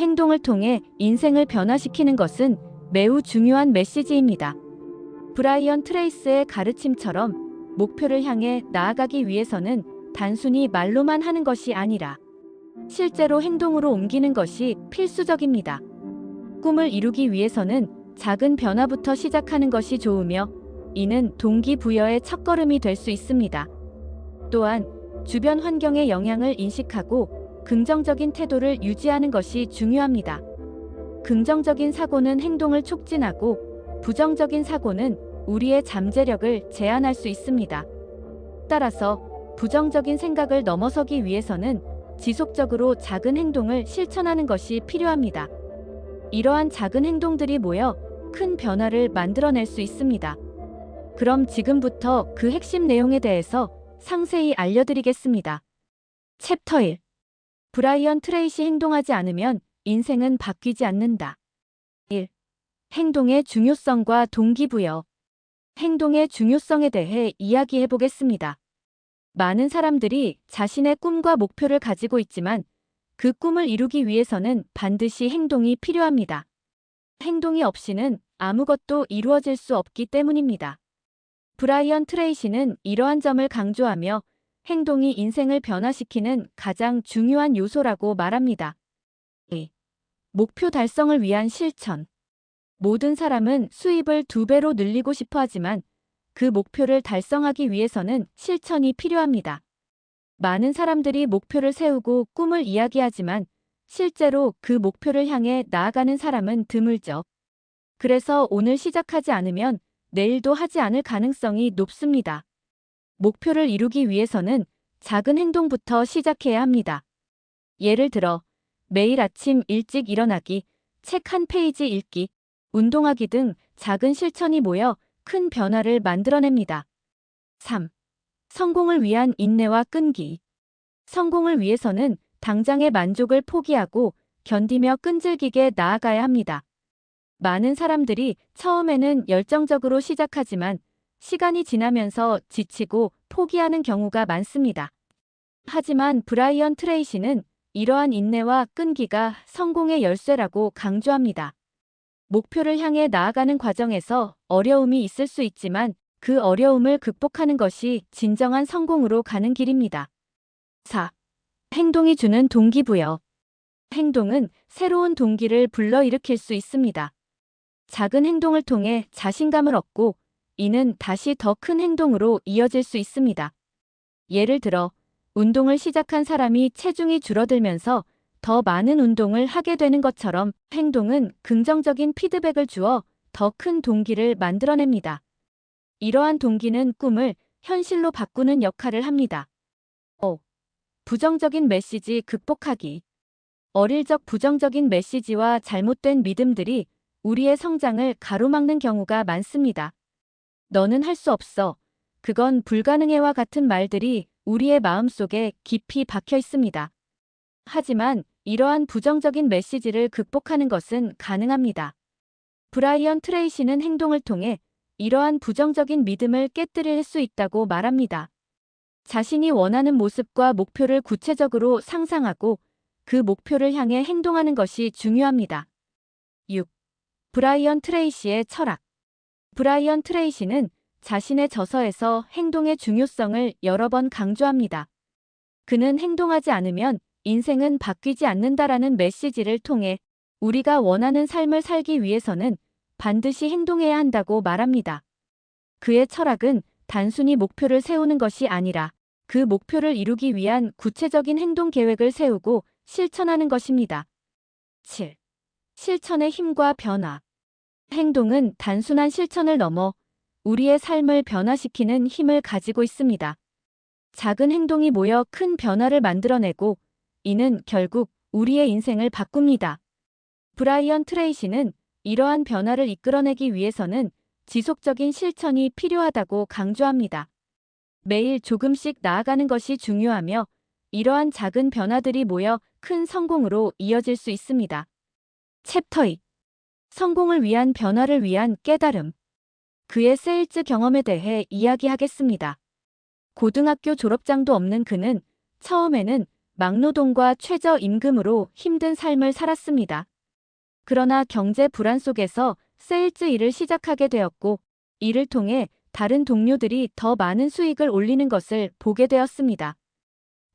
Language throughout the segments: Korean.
행동을 통해 인생을 변화시키는 것은 매우 중요한 메시지입니다. 브라이언 트레이스의 가르침처럼 목표를 향해 나아가기 위해서는 단순히 말로만 하는 것이 아니라 실제로 행동으로 옮기는 것이 필수적입니다. 꿈을 이루기 위해서는 작은 변화부터 시작하는 것이 좋으며 이는 동기부여의 첫걸음이 될 수 있습니다. 또한 주변 환경의 영향을 인식하고 긍정적인 태도를 유지하는 것이 중요합니다. 긍정적인 사고는 행동을 촉진하고 부정적인 사고는 우리의 잠재력을 제한할 수 있습니다. 따라서 부정적인 생각을 넘어서기 위해서는 지속적으로 작은 행동을 실천하는 것이 필요합니다. 이러한 작은 행동들이 모여 큰 변화를 만들어낼 수 있습니다. 그럼 지금부터 그 핵심 내용에 대해서 상세히 알려드리겠습니다. 챕터 1. 브라이언 트레이시 행동하지 않으면 인생은 바뀌지 않는다. 1. 행동의 중요성과 동기부여. 행동의 중요성에 대해 이야기해 보겠습니다. 많은 사람들이 자신의 꿈과 목표를 가지고 있지만 그 꿈을 이루기 위해서는 반드시 행동이 필요합니다. 행동이 없이는 아무것도 이루어질 수 없기 때문입니다. 브라이언 트레이시는 이러한 점을 강조하며 행동이 인생을 변화시키는 가장 중요한 요소라고 말합니다. 2. 목표 달성을 위한 실천. 모든 사람은 수입을 두 배로 늘리고 싶어 하지만 그 목표를 달성하기 위해서는 실천이 필요합니다. 많은 사람들이 목표를 세우고 꿈을 이야기하지만 실제로 그 목표를 향해 나아가는 사람은 드물죠. 그래서 오늘 시작하지 않으면 내일도 하지 않을 가능성이 높습니다. 목표를 이루기 위해서는 작은 행동부터 시작해야 합니다. 예를 들어 매일 아침 일찍 일어나기, 책 한 페이지 읽기, 운동하기 등 작은 실천이 모여 큰 변화를 만들어냅니다. 3. 성공을 위한 인내와 끈기. 성공을 위해서는 당장의 만족을 포기하고 견디며 끈질기게 나아가야 합니다. 많은 사람들이 처음에는 열정적으로 시작하지만 시간이 지나면서 지치고 포기하는 경우가 많습니다. 하지만 브라이언 트레이시는 이러한 인내와 끈기가 성공의 열쇠라고 강조합니다. 목표를 향해 나아가는 과정에서 어려움이 있을 수 있지만 그 어려움을 극복하는 것이 진정한 성공으로 가는 길입니다. 4. 행동이 주는 동기부여. 행동은 새로운 동기를 불러일으킬 수 있습니다. 작은 행동을 통해 자신감을 얻고 이는 다시 더 큰 행동으로 이어질 수 있습니다. 예를 들어 운동을 시작한 사람이 체중이 줄어들면서 더 많은 운동을 하게 되는 것처럼 행동은 긍정적인 피드백을 주어 더 큰 동기를 만들어냅니다. 이러한 동기는 꿈을 현실로 바꾸는 역할을 합니다. 5. 부정적인 메시지 극복하기. 어릴 적 부정적인 메시지와 잘못된 믿음들이 우리의 성장을 가로막는 경우가 많습니다. 너는 할 수 없어. 그건 불가능해와 같은 말들이 우리의 마음속에 깊이 박혀 있습니다. 하지만 이러한 부정적인 메시지를 극복하는 것은 가능합니다. 브라이언 트레이시는 행동을 통해 이러한 부정적인 믿음을 깨뜨릴 수 있다고 말합니다. 자신이 원하는 모습과 목표를 구체적으로 상상하고 그 목표를 향해 행동하는 것이 중요합니다. 6. 브라이언 트레이시의 철학. 브라이언 트레이시는 자신의 저서에서 행동의 중요성을 여러 번 강조합니다. 그는 행동하지 않으면 인생은 바뀌지 않는다라는 메시지를 통해 우리가 원하는 삶을 살기 위해서는 반드시 행동해야 한다고 말합니다. 그의 철학은 단순히 목표를 세우는 것이 아니라 그 목표를 이루기 위한 구체적인 행동 계획을 세우고 실천하는 것입니다. 7. 실천의 힘과 변화. 행동은 단순한 실천을 넘어 우리의 삶을 변화시키는 힘을 가지고 있습니다. 작은 행동이 모여 큰 변화를 만들어내고 이는 결국 우리의 인생을 바꿉니다. 브라이언 트레이시는 이러한 변화를 이끌어내기 위해서는 지속적인 실천이 필요하다고 강조합니다. 매일 조금씩 나아가는 것이 중요하며 이러한 작은 변화들이 모여 큰 성공으로 이어질 수 있습니다. 챕터 2. 성공을 위한 변화를 위한 깨달음. 그의 세일즈 경험에 대해 이야기하겠습니다. 고등학교 졸업장도 없는 그는 처음에는 막노동과 최저 임금으로 힘든 삶을 살았습니다. 그러나 경제 불안 속에서 세일즈 일을 시작하게 되었고, 이를 통해 다른 동료들이 더 많은 수익을 올리는 것을 보게 되었습니다.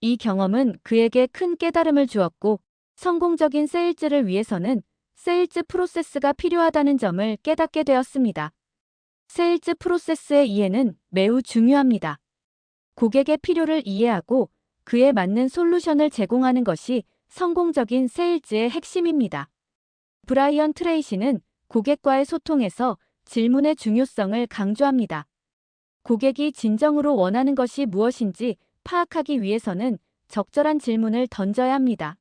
이 경험은 그에게 큰 깨달음을 주었고, 성공적인 세일즈를 위해서는 세일즈 프로세스가 필요하다는 점을 깨닫게 되었습니다. 세일즈 프로세스의 이해는 매우 중요합니다. 고객의 필요를 이해하고 그에 맞는 솔루션을 제공하는 것이 성공적인 세일즈의 핵심입니다. 브라이언 트레이시는 고객과의 소통에서 질문의 중요성을 강조합니다. 고객이 진정으로 원하는 것이 무엇인지 파악하기 위해서는 적절한 질문을 던져야 합니다.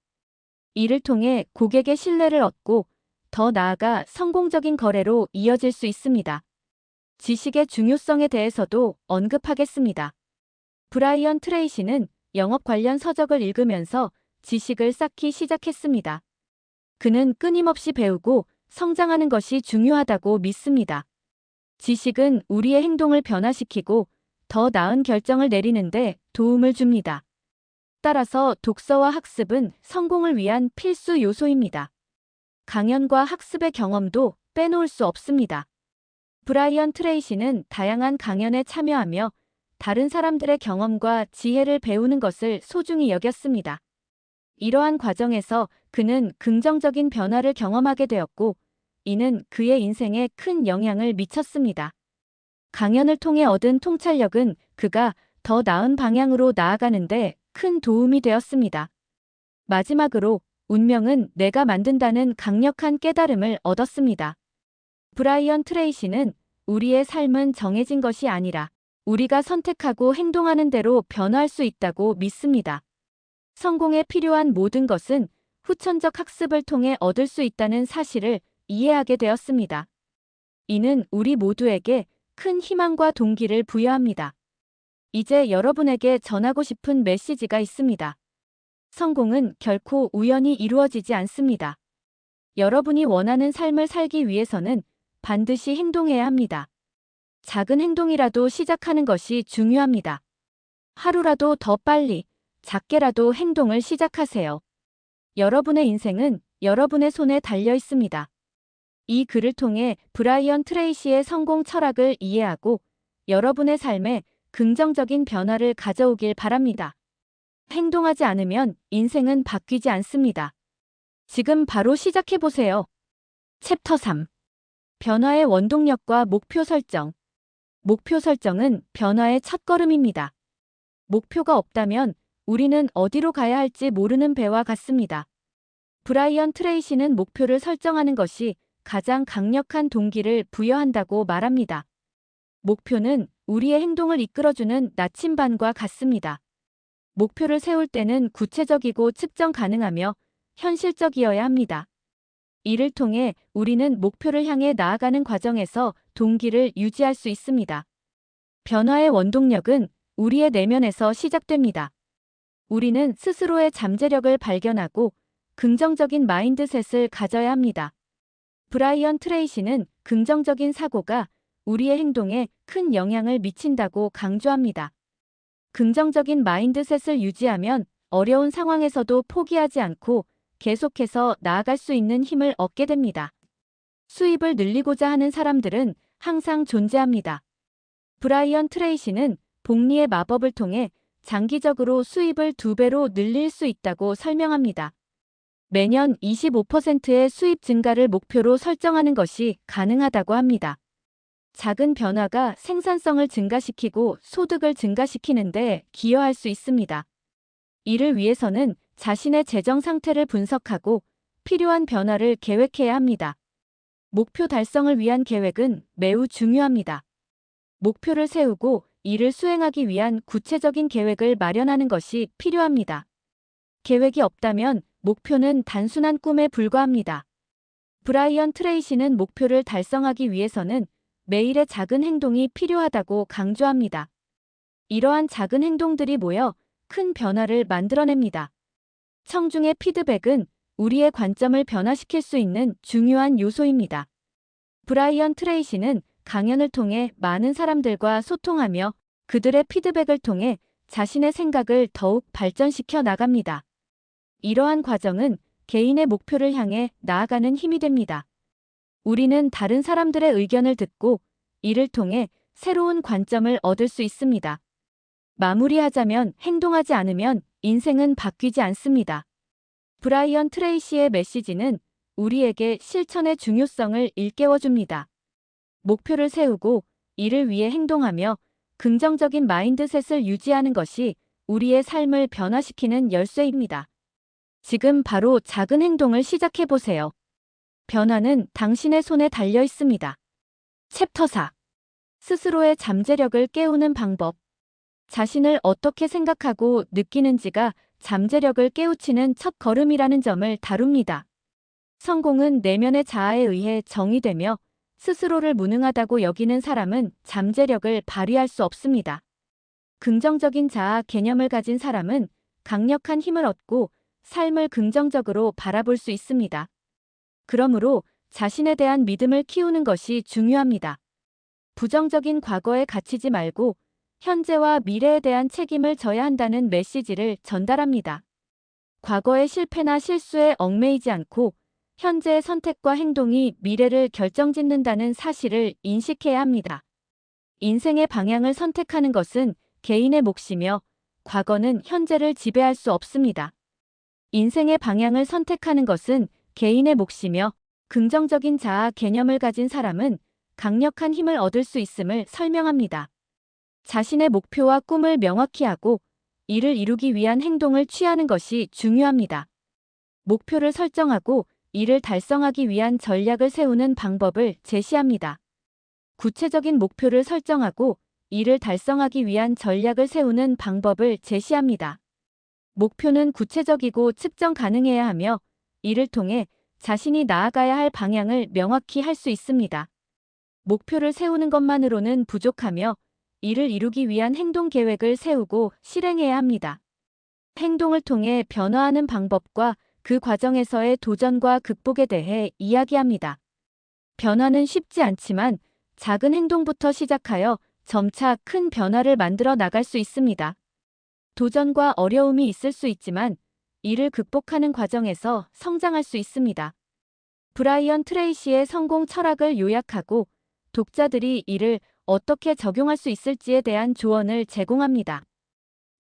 이를 통해 고객의 신뢰를 얻고 더 나아가 성공적인 거래로 이어질 수 있습니다. 지식의 중요성에 대해서도 언급하겠습니다. 브라이언 트레이시는 영업 관련 서적을 읽으면서 지식을 쌓기 시작했습니다. 그는 끊임없이 배우고 성장하는 것이 중요하다고 믿습니다. 지식은 우리의 행동을 변화시키고 더 나은 결정을 내리는데 도움을 줍니다. 따라서 독서와 학습은 성공을 위한 필수 요소입니다. 강연과 학습의 경험도 빼놓을 수 없습니다. 브라이언 트레이시는 다양한 강연에 참여하며 다른 사람들의 경험과 지혜를 배우는 것을 소중히 여겼습니다. 이러한 과정에서 그는 긍정적인 변화를 경험하게 되었고, 이는 그의 인생에 큰 영향을 미쳤습니다. 강연을 통해 얻은 통찰력은 그가 더 나은 방향으로 나아가는데 큰 도움이 되었습니다. 마지막으로 운명은 내가 만든다는 강력한 깨달음을 얻었습니다. 브라이언 트레이시는 우리의 삶은 정해진 것이 아니라 우리가 선택하고 행동하는 대로 변화할 수 있다고 믿습니다. 성공에 필요한 모든 것은 후천적 학습을 통해 얻을 수 있다는 사실을 이해하게 되었습니다. 이는 우리 모두에게 큰 희망과 동기를 부여합니다. 이제 여러분에게 전하고 싶은 메시지가 있습니다. 성공은 결코 우연히 이루어지지 않습니다. 여러분이 원하는 삶을 살기 위해서는 반드시 행동해야 합니다. 작은 행동이라도 시작하는 것이 중요합니다. 하루라도 더 빨리, 작게라도 행동을 시작하세요. 여러분의 인생은 여러분의 손에 달려 있습니다. 이 글을 통해 브라이언 트레이시의 성공 철학을 이해하고 여러분의 삶에 긍정적인 변화를 가져오길 바랍니다. 행동하지 않으면 인생은 바뀌지 않습니다. 지금 바로 시작해보세요. 챕터 3 변화의 원동력과 목표 설정 목표 설정은 변화의 첫걸음입니다. 목표가 없다면 우리는 어디로 가야 할지 모르는 배와 같습니다. 브라이언 트레이시는 목표를 설정하는 것이 가장 강력한 동기를 부여한다고 말합니다. 목표는 우리의 행동을 이끌어주는 나침반과 같습니다. 목표를 세울 때는 구체적이고 측정 가능하며 현실적이어야 합니다. 이를 통해 우리는 목표를 향해 나아가는 과정에서 동기를 유지할 수 있습니다. 변화의 원동력은 우리의 내면에서 시작됩니다. 우리는 스스로의 잠재력을 발견하고 긍정적인 마인드셋을 가져야 합니다. 브라이언 트레이시는 긍정적인 사고가 우리의 행동에 큰 영향을 미친다고 강조합니다. 긍정적인 마인드셋을 유지하면 어려운 상황에서도 포기하지 않고 계속해서 나아갈 수 있는 힘을 얻게 됩니다. 수입을 늘리고자 하는 사람들은 항상 존재합니다. 브라이언 트레이시는 복리의 마법을 통해 장기적으로 수입을 두 배로 늘릴 수 있다고 설명합니다. 매년 25%의 수입 증가를 목표로 설정하는 것이 가능하다고 합니다. 작은 변화가 생산성을 증가시키고 소득을 증가시키는데 기여할 수 있습니다. 이를 위해서는 자신의 재정 상태를 분석하고 필요한 변화를 계획해야 합니다. 목표 달성을 위한 계획은 매우 중요합니다. 목표를 세우고 이를 수행하기 위한 구체적인 계획을 마련하는 것이 필요합니다. 계획이 없다면 목표는 단순한 꿈에 불과합니다. 브라이언 트레이시는 목표를 달성하기 위해서는 매일의 작은 행동이 필요하다고 강조합니다. 이러한 작은 행동들이 모여 큰 변화를 만들어냅니다. 청중의 피드백은 우리의 관점을 변화시킬 수 있는 중요한 요소입니다. 브라이언 트레이시는 강연을 통해 많은 사람들과 소통하며 그들의 피드백을 통해 자신의 생각을 더욱 발전시켜 나갑니다. 이러한 과정은 개인의 목표를 향해 나아가는 힘이 됩니다. 우리는 다른 사람들의 의견을 듣고 이를 통해 새로운 관점을 얻을 수 있습니다. 마무리하자면 행동하지 않으면 인생은 바뀌지 않습니다. 브라이언 트레이시의 메시지는 우리에게 실천의 중요성을 일깨워줍니다. 목표를 세우고 이를 위해 행동하며 긍정적인 마인드셋을 유지하는 것이 우리의 삶을 변화시키는 열쇠입니다. 지금 바로 작은 행동을 시작해 보세요. 변화는 당신의 손에 달려 있습니다. 챕터 4. 스스로의 잠재력을 깨우는 방법. 자신을 어떻게 생각하고 느끼는지가 잠재력을 깨우치는 첫 걸음이라는 점을 다룹니다. 성공은 내면의 자아에 의해 정의되며 스스로를 무능하다고 여기는 사람은 잠재력을 발휘할 수 없습니다. 긍정적인 자아 개념을 가진 사람은 강력한 힘을 얻고 삶을 긍정적으로 바라볼 수 있습니다. 그러므로 자신에 대한 믿음을 키우는 것이 중요합니다. 부정적인 과거에 갇히지 말고 현재와 미래에 대한 책임을 져야 한다는 메시지를 전달합니다. 과거의 실패나 실수에 얽매이지 않고 현재의 선택과 행동이 미래를 결정짓는다는 사실을 인식해야 합니다. 인생의 방향을 선택하는 것은 개인의 몫이며 과거는 현재를 지배할 수 없습니다. 인생의 방향을 선택하는 것은 개인의 몫이며 긍정적인 자아 개념을 가진 사람은 강력한 힘을 얻을 수 있음을 설명합니다. 자신의 목표와 꿈을 명확히 하고 이를 이루기 위한 행동을 취하는 것이 중요합니다. 목표를 설정하고 이를 달성하기 위한 전략을 세우는 방법을 제시합니다. 구체적인 목표를 설정하고 이를 달성하기 위한 전략을 세우는 방법을 제시합니다. 목표는 구체적이고 측정 가능해야 하며 이를 통해 자신이 나아가야 할 방향을 명확히 할 수 있습니다. 목표를 세우는 것만으로는 부족하며 이를 이루기 위한 행동 계획을 세우고 실행해야 합니다. 행동을 통해 변화하는 방법과 그 과정에서의 도전과 극복에 대해 이야기합니다. 변화는 쉽지 않지만 작은 행동부터 시작하여 점차 큰 변화를 만들어 나갈 수 있습니다. 도전과 어려움이 있을 수 있지만 이를 극복하는 과정에서 성장할 수 있습니다. 브라이언 트레이시의 성공 철학을 요약하고 독자들이 이를 어떻게 적용할 수 있을지에 대한 조언을 제공합니다.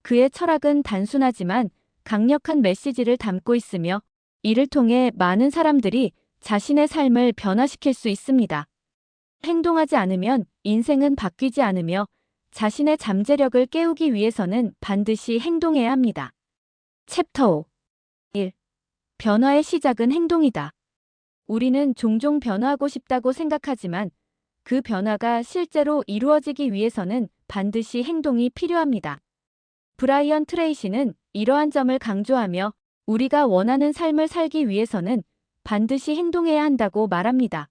그의 철학은 단순하지만 강력한 메시지를 담고 있으며 이를 통해 많은 사람들이 자신의 삶을 변화시킬 수 있습니다. 행동하지 않으면 인생은 바뀌지 않으며 자신의 잠재력을 깨우기 위해서는 반드시 행동해야 합니다. 챕터 5 1. 변화의 시작은 행동이다. 우리는 종종 변화하고 싶다고 생각하지만 그 변화가 실제로 이루어지기 위해서는 반드시 행동이 필요합니다. 브라이언 트레이시는 이러한 점을 강조하며 우리가 원하는 삶을 살기 위해서는 반드시 행동해야 한다고 말합니다.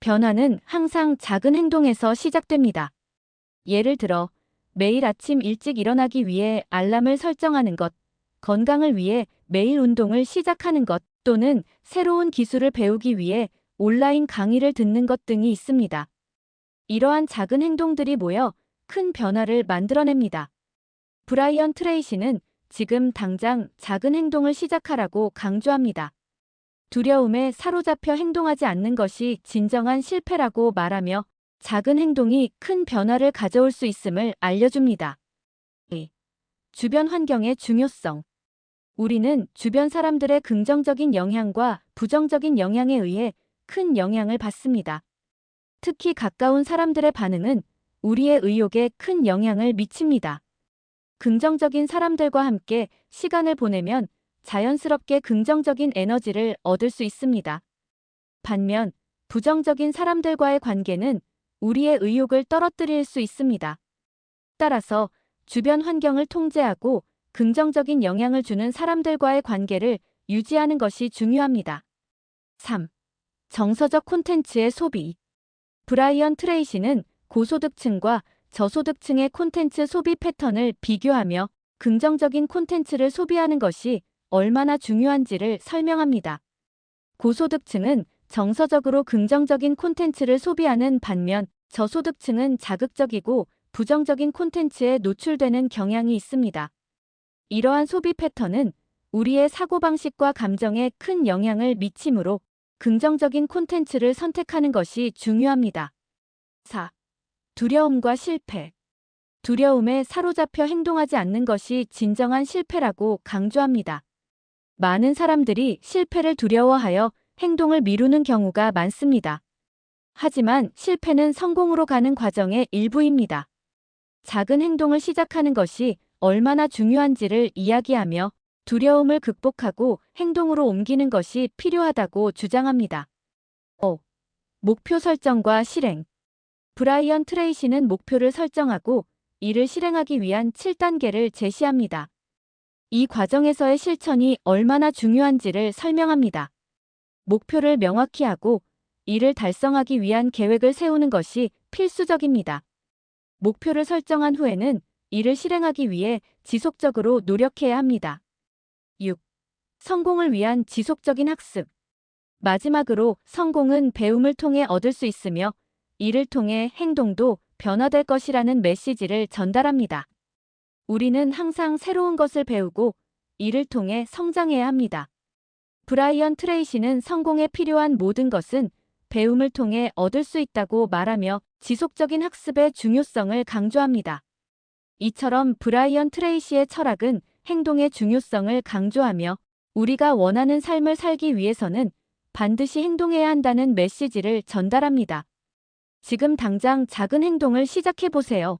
변화는 항상 작은 행동에서 시작됩니다. 예를 들어 매일 아침 일찍 일어나기 위해 알람을 설정하는 것, 건강을 위해 매일 운동을 시작하는 것 또는 새로운 기술을 배우기 위해 온라인 강의를 듣는 것 등이 있습니다. 이러한 작은 행동들이 모여 큰 변화를 만들어냅니다. 브라이언 트레이시는 지금 당장 작은 행동을 시작하라고 강조합니다. 두려움에 사로잡혀 행동하지 않는 것이 진정한 실패라고 말하며 작은 행동이 큰 변화를 가져올 수 있음을 알려줍니다. 2. 주변 환경의 중요성 우리는 주변 사람들의 긍정적인 영향과 부정적인 영향에 의해 큰 영향을 받습니다. 특히 가까운 사람들의 반응은 우리의 의욕에 큰 영향을 미칩니다. 긍정적인 사람들과 함께 시간을 보내면 자연스럽게 긍정적인 에너지를 얻을 수 있습니다. 반면 부정적인 사람들과의 관계는 우리의 의욕을 떨어뜨릴 수 있습니다. 따라서 주변 환경을 통제하고 긍정적인 영향을 주는 사람들과의 관계를 유지하는 것이 중요합니다. 3. 정서적 콘텐츠의 소비 브라이언 트레이시는 고소득층과 저소득층의 콘텐츠 소비 패턴을 비교하며 긍정적인 콘텐츠를 소비하는 것이 얼마나 중요한지를 설명합니다. 고소득층은 정서적으로 긍정적인 콘텐츠를 소비하는 반면 저소득층은 자극적이고 부정적인 콘텐츠에 노출되는 경향이 있습니다. 이러한 소비 패턴은 우리의 사고방식과 감정에 큰 영향을 미치므로 긍정적인 콘텐츠를 선택하는 것이 중요합니다. 4. 두려움과 실패. 두려움에 사로잡혀 행동하지 않는 것이 진정한 실패라고 강조합니다. 많은 사람들이 실패를 두려워하여 행동을 미루는 경우가 많습니다. 하지만 실패는 성공으로 가는 과정의 일부입니다. 작은 행동을 시작하는 것이 얼마나 중요한지를 이야기하며 두려움을 극복하고 행동으로 옮기는 것이 필요하다고 주장합니다. 5. 목표 설정과 실행. 브라이언 트레이시는 목표를 설정하고 이를 실행하기 위한 7단계를 제시합니다. 이 과정에서의 실천이 얼마나 중요한지를 설명합니다. 목표를 명확히 하고 이를 달성하기 위한 계획을 세우는 것이 필수적입니다. 목표를 설정한 후에는 이를 실행하기 위해 지속적으로 노력해야 합니다. 6. 성공을 위한 지속적인 학습. 마지막으로 성공은 배움을 통해 얻을 수 있으며 이를 통해 행동도 변화될 것이라는 메시지를 전달합니다. 우리는 항상 새로운 것을 배우고 이를 통해 성장해야 합니다. 브라이언 트레이시는 성공에 필요한 모든 것은 배움을 통해 얻을 수 있다고 말하며 지속적인 학습의 중요성을 강조합니다. 이처럼 브라이언 트레이시의 철학은 행동의 중요성을 강조하며 우리가 원하는 삶을 살기 위해서는 반드시 행동해야 한다는 메시지를 전달합니다. 지금 당장 작은 행동을 시작해 보세요.